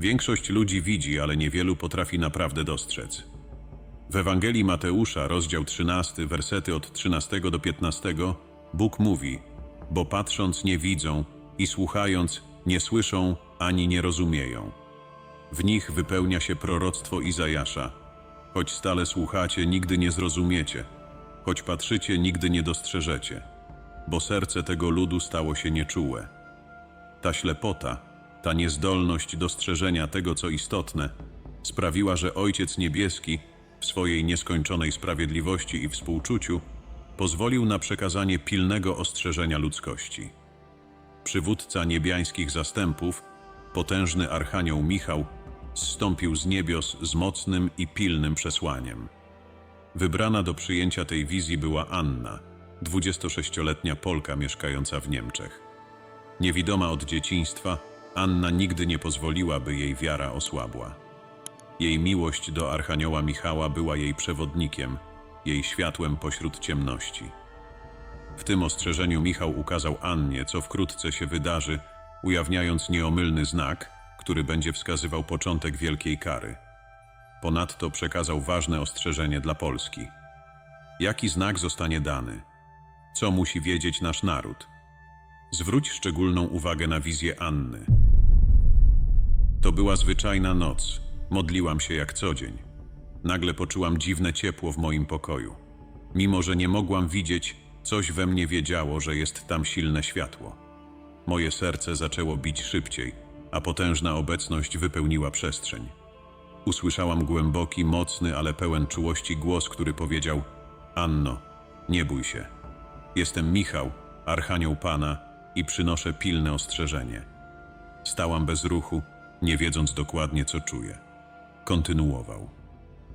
Większość ludzi widzi, ale niewielu potrafi naprawdę dostrzec. W Ewangelii Mateusza, rozdział 13, wersety od 13 do 15, Bóg mówi: Bo patrząc nie widzą i słuchając nie słyszą ani nie rozumieją. W nich wypełnia się proroctwo Izajasza. Choć stale słuchacie, nigdy nie zrozumiecie, choć patrzycie, nigdy nie dostrzeżecie, bo serce tego ludu stało się nieczułe. Ta ślepota, ta niezdolność dostrzeżenia tego, co istotne, sprawiła, że Ojciec Niebieski w swojej nieskończonej sprawiedliwości i współczuciu pozwolił na przekazanie pilnego ostrzeżenia ludzkości. Przywódca niebiańskich zastępów, potężny archanioł Michał, zstąpił z niebios z mocnym i pilnym przesłaniem. Wybrana do przyjęcia tej wizji była Anna, 26-letnia Polka mieszkająca w Niemczech. Niewidoma od dzieciństwa, Anna nigdy nie pozwoliła, by jej wiara osłabła. Jej miłość do Archanioła Michała była jej przewodnikiem, jej światłem pośród ciemności. W tym ostrzeżeniu Michał ukazał Annie, co wkrótce się wydarzy, ujawniając nieomylny znak, który będzie wskazywał początek wielkiej kary. Ponadto przekazał ważne ostrzeżenie dla Polski. Jaki znak zostanie dany? Co musi wiedzieć nasz naród? Zwróć szczególną uwagę na wizję Anny. To była zwyczajna noc. Modliłam się jak co dzień. Nagle poczułam dziwne ciepło w moim pokoju. Mimo, że nie mogłam widzieć, coś we mnie wiedziało, że jest tam silne światło. Moje serce zaczęło bić szybciej, a potężna obecność wypełniła przestrzeń. Usłyszałam głęboki, mocny, ale pełen czułości głos, który powiedział: Anno, nie bój się. Jestem Michał, archanioł Pana i przynoszę pilne ostrzeżenie. Stałam bez ruchu, nie wiedząc dokładnie, co czuję. Kontynuował.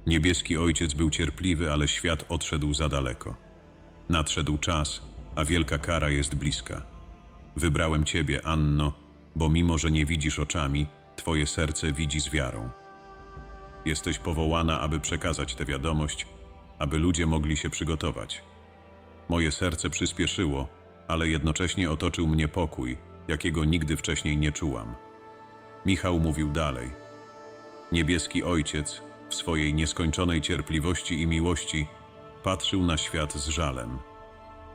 Niebieski ojciec był cierpliwy, ale świat odszedł za daleko. Nadszedł czas, a wielka kara jest bliska. Wybrałem Ciebie, Anno, bo mimo, że nie widzisz oczami, Twoje serce widzi z wiarą. Jesteś powołana, aby przekazać tę wiadomość, aby ludzie mogli się przygotować. Moje serce przyspieszyło, ale jednocześnie otoczył mnie pokój, jakiego nigdy wcześniej nie czułam. Michał mówił dalej. Niebieski Ojciec, w swojej nieskończonej cierpliwości i miłości, patrzył na świat z żalem.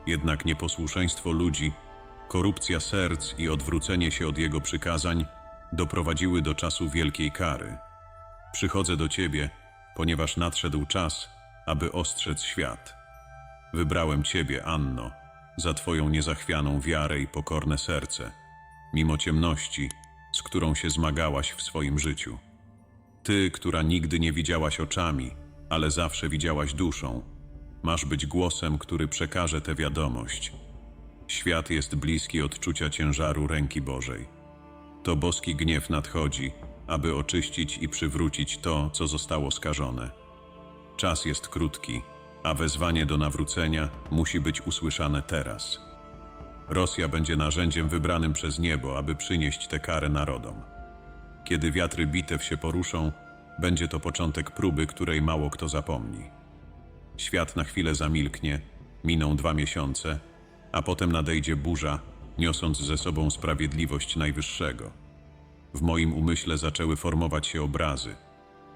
Jednak nieposłuszeństwo ludzi, korupcja serc i odwrócenie się od Jego przykazań doprowadziły do czasu wielkiej kary. Przychodzę do Ciebie, ponieważ nadszedł czas, aby ostrzec świat. Wybrałem Ciebie, Anno, za Twoją niezachwianą wiarę i pokorne serce, mimo ciemności, z którą się zmagałaś w swoim życiu. Ty, która nigdy nie widziałaś oczami, ale zawsze widziałaś duszą, masz być głosem, który przekaże tę wiadomość. Świat jest bliski odczucia ciężaru ręki Bożej. To boski gniew nadchodzi, aby oczyścić i przywrócić to, co zostało skażone. Czas jest krótki, a wezwanie do nawrócenia musi być usłyszane teraz. Rosja będzie narzędziem wybranym przez niebo, aby przynieść tę karę narodom. Kiedy wiatry bitew się poruszą, będzie to początek próby, której mało kto zapomni. Świat na chwilę zamilknie, miną dwa miesiące, a potem nadejdzie burza, niosąc ze sobą sprawiedliwość Najwyższego. W moim umyśle zaczęły formować się obrazy.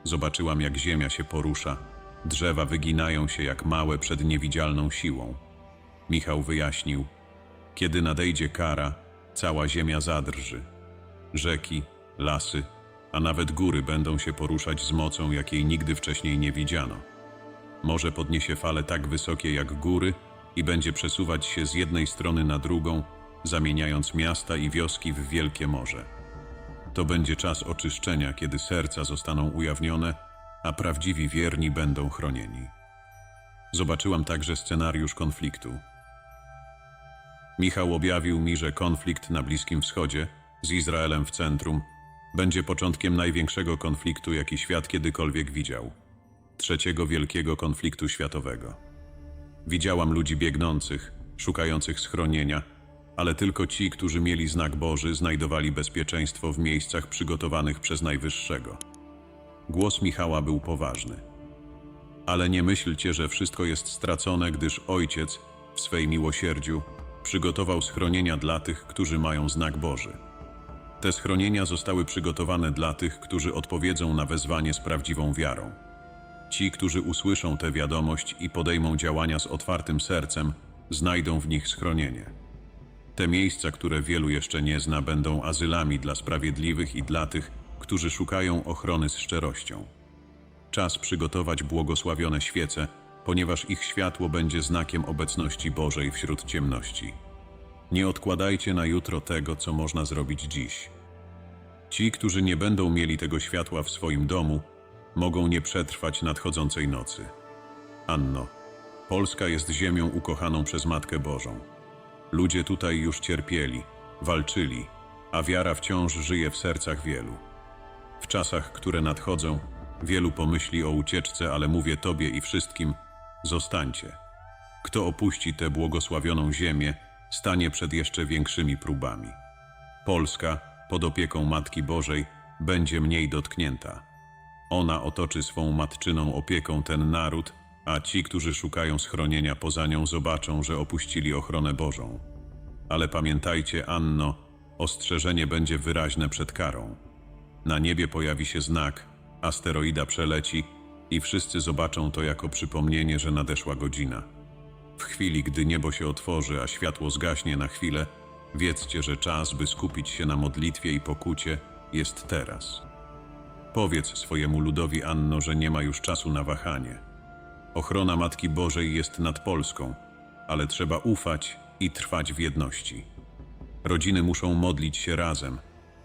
Zobaczyłam, jak ziemia się porusza, drzewa wyginają się jak małe przed niewidzialną siłą. Michał wyjaśnił, kiedy nadejdzie kara, cała ziemia zadrży. Rzeki, lasy, a nawet góry będą się poruszać z mocą, jakiej nigdy wcześniej nie widziano. Morze podniesie fale tak wysokie jak góry i będzie przesuwać się z jednej strony na drugą, zamieniając miasta i wioski w wielkie morze. To będzie czas oczyszczenia, kiedy serca zostaną ujawnione, a prawdziwi wierni będą chronieni. Zobaczyłam także scenariusz konfliktu. Michał objawił mi, że konflikt na Bliskim Wschodzie, z Izraelem w centrum, będzie początkiem największego konfliktu, jaki świat kiedykolwiek widział trzeciego wielkiego konfliktu światowego. Widziałam ludzi biegnących, szukających schronienia, ale tylko ci, którzy mieli znak Boży, znajdowali bezpieczeństwo w miejscach przygotowanych przez Najwyższego. Głos Michała był poważny. Ale nie myślcie, że wszystko jest stracone, gdyż Ojciec w swej miłosierdziu przygotował schronienia dla tych, którzy mają znak Boży. Te schronienia zostały przygotowane dla tych, którzy odpowiedzą na wezwanie z prawdziwą wiarą. Ci, którzy usłyszą tę wiadomość i podejmą działania z otwartym sercem, znajdą w nich schronienie. Te miejsca, które wielu jeszcze nie zna, będą azylami dla sprawiedliwych i dla tych, którzy szukają ochrony z szczerością. Czas przygotować błogosławione świece, ponieważ ich światło będzie znakiem obecności Bożej wśród ciemności. Nie odkładajcie na jutro tego, co można zrobić dziś. Ci, którzy nie będą mieli tego światła w swoim domu, mogą nie przetrwać nadchodzącej nocy. Anno, Polska jest ziemią ukochaną przez Matkę Bożą. Ludzie tutaj już cierpieli, walczyli, a wiara wciąż żyje w sercach wielu. W czasach, które nadchodzą, wielu pomyśli o ucieczce, ale mówię Tobie i wszystkim: zostańcie. Kto opuści tę błogosławioną ziemię, stanie przed jeszcze większymi próbami. Polska, pod opieką Matki Bożej, będzie mniej dotknięta. Ona otoczy swą matczyną opieką ten naród, a ci, którzy szukają schronienia poza nią, zobaczą, że opuścili ochronę Bożą. Ale pamiętajcie, Anno, ostrzeżenie będzie wyraźne przed karą. Na niebie pojawi się znak, asteroida przeleci i wszyscy zobaczą to jako przypomnienie, że nadeszła godzina. W chwili, gdy niebo się otworzy, a światło zgaśnie na chwilę, wiedzcie, że czas, by skupić się na modlitwie i pokucie, jest teraz. Powiedz swojemu ludowi, Anno, że nie ma już czasu na wahanie. Ochrona Matki Bożej jest nad Polską, ale trzeba ufać i trwać w jedności. Rodziny muszą modlić się razem,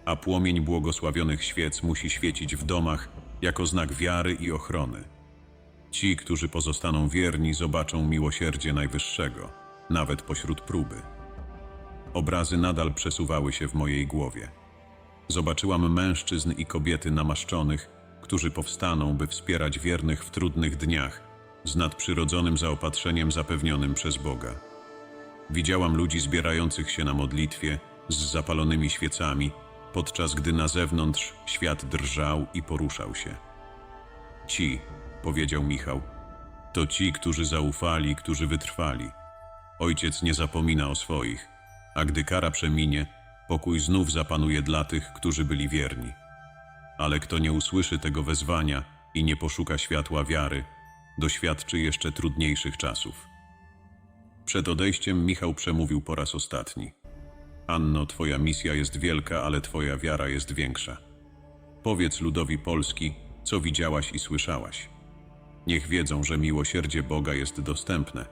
a płomień błogosławionych świec musi świecić w domach jako znak wiary i ochrony. Ci, którzy pozostaną wierni, zobaczą miłosierdzie Najwyższego, nawet pośród próby. Obrazy nadal przesuwały się w mojej głowie. Zobaczyłam mężczyzn i kobiety namaszczonych, którzy powstaną, by wspierać wiernych w trudnych dniach, z nadprzyrodzonym zaopatrzeniem zapewnionym przez Boga. Widziałam ludzi zbierających się na modlitwie, z zapalonymi świecami, podczas gdy na zewnątrz świat drżał i poruszał się. Ci, powiedział Michał, to ci, którzy zaufali, którzy wytrwali. Ojciec nie zapomina o swoich, a gdy kara przeminie, pokój znów zapanuje dla tych, którzy byli wierni. Ale kto nie usłyszy tego wezwania i nie poszuka światła wiary, doświadczy jeszcze trudniejszych czasów. Przed odejściem Michał przemówił po raz ostatni. Anno, twoja misja jest wielka, ale twoja wiara jest większa. Powiedz ludowi Polski, co widziałaś i słyszałaś. Niech wiedzą, że miłosierdzie Boga jest dostępne,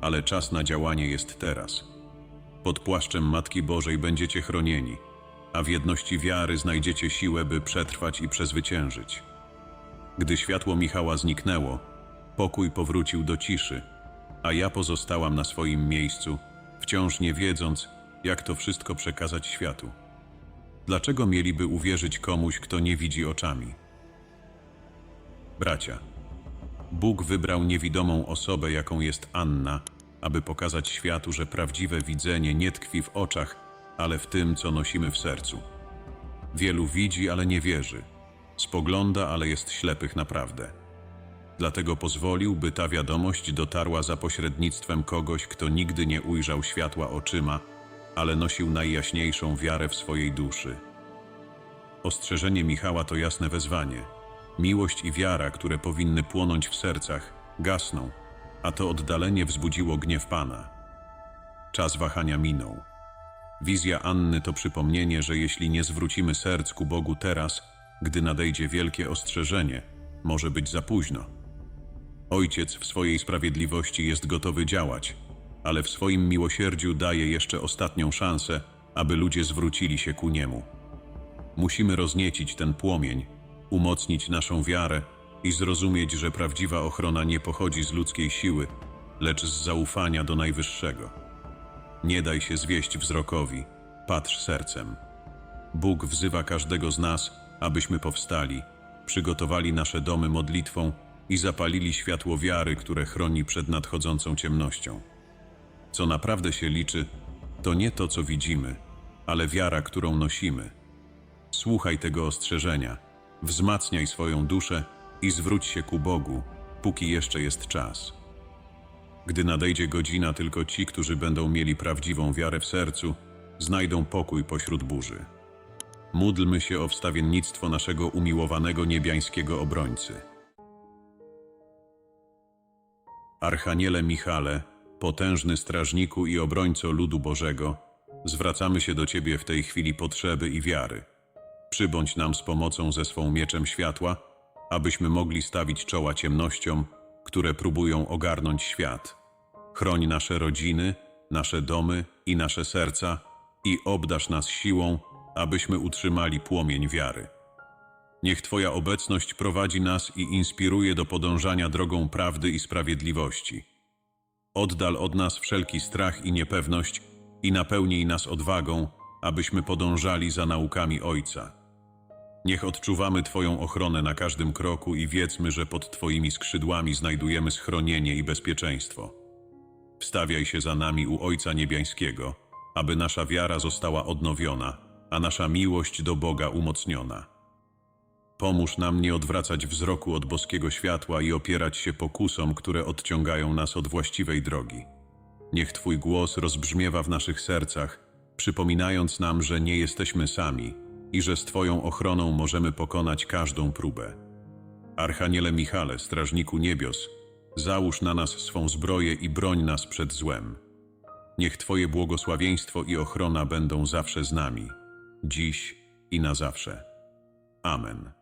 ale czas na działanie jest teraz. Pod płaszczem Matki Bożej będziecie chronieni, a w jedności wiary znajdziecie siłę, by przetrwać i przezwyciężyć. Gdy światło Michała zniknęło, pokój powrócił do ciszy, a ja pozostałam na swoim miejscu, wciąż nie wiedząc, jak to wszystko przekazać światu. Dlaczego mieliby uwierzyć komuś, kto nie widzi oczami? Bracia, Bóg wybrał niewidomą osobę, jaką jest Anna, aby pokazać światu, że prawdziwe widzenie nie tkwi w oczach, ale w tym, co nosimy w sercu. Wielu widzi, ale nie wierzy. Spogląda, ale jest ślepych naprawdę. Dlatego pozwolił, by ta wiadomość dotarła za pośrednictwem kogoś, kto nigdy nie ujrzał światła oczyma, ale nosił najjaśniejszą wiarę w swojej duszy. Ostrzeżenie Michała to jasne wezwanie. Miłość i wiara, które powinny płonąć w sercach, gasną, a to oddalenie wzbudziło gniew Pana. Czas wahania minął. Wizja Anny to przypomnienie, że jeśli nie zwrócimy serc ku Bogu teraz, gdy nadejdzie wielkie ostrzeżenie, może być za późno. Ojciec w swojej sprawiedliwości jest gotowy działać, ale w swoim miłosierdziu daje jeszcze ostatnią szansę, aby ludzie zwrócili się ku Niemu. Musimy rozniecić ten płomień, umocnić naszą wiarę i zrozumieć, że prawdziwa ochrona nie pochodzi z ludzkiej siły, lecz z zaufania do Najwyższego. Nie daj się zwieść wzrokowi, patrz sercem. Bóg wzywa każdego z nas, abyśmy powstali, przygotowali nasze domy modlitwą i zapalili światło wiary, które chroni przed nadchodzącą ciemnością. Co naprawdę się liczy, to nie to, co widzimy, ale wiara, którą nosimy. Słuchaj tego ostrzeżenia, wzmacniaj swoją duszę i zwróć się ku Bogu, póki jeszcze jest czas. Gdy nadejdzie godzina, tylko ci, którzy będą mieli prawdziwą wiarę w sercu, znajdą pokój pośród burzy. módlmy się o wstawiennictwo naszego umiłowanego niebiańskiego obrońcy. Archaniele Michale, potężny strażniku i obrońco ludu Bożego, zwracamy się do Ciebie w tej chwili potrzeby i wiary. Przybądź nam z pomocą ze swą mieczem światła, abyśmy mogli stawić czoła ciemnościom, które próbują ogarnąć świat. Chroń nasze rodziny, nasze domy i nasze serca i obdasz nas siłą, abyśmy utrzymali płomień wiary. Niech Twoja obecność prowadzi nas i inspiruje do podążania drogą prawdy i sprawiedliwości. Oddal od nas wszelki strach i niepewność i napełnij nas odwagą, abyśmy podążali za naukami Ojca. Niech odczuwamy Twoją ochronę na każdym kroku i wiedzmy, że pod Twoimi skrzydłami znajdujemy schronienie i bezpieczeństwo. Wstawiaj się za nami u Ojca Niebiańskiego, aby nasza wiara została odnowiona, a nasza miłość do Boga umocniona. Pomóż nam nie odwracać wzroku od boskiego światła i opierać się pokusom, które odciągają nas od właściwej drogi. Niech Twój głos rozbrzmiewa w naszych sercach, przypominając nam, że nie jesteśmy sami i że z Twoją ochroną możemy pokonać każdą próbę. Archaniele Michale, strażniku niebios, załóż na nas swą zbroję i broń nas przed złem. Niech Twoje błogosławieństwo i ochrona będą zawsze z nami, dziś i na zawsze. Amen.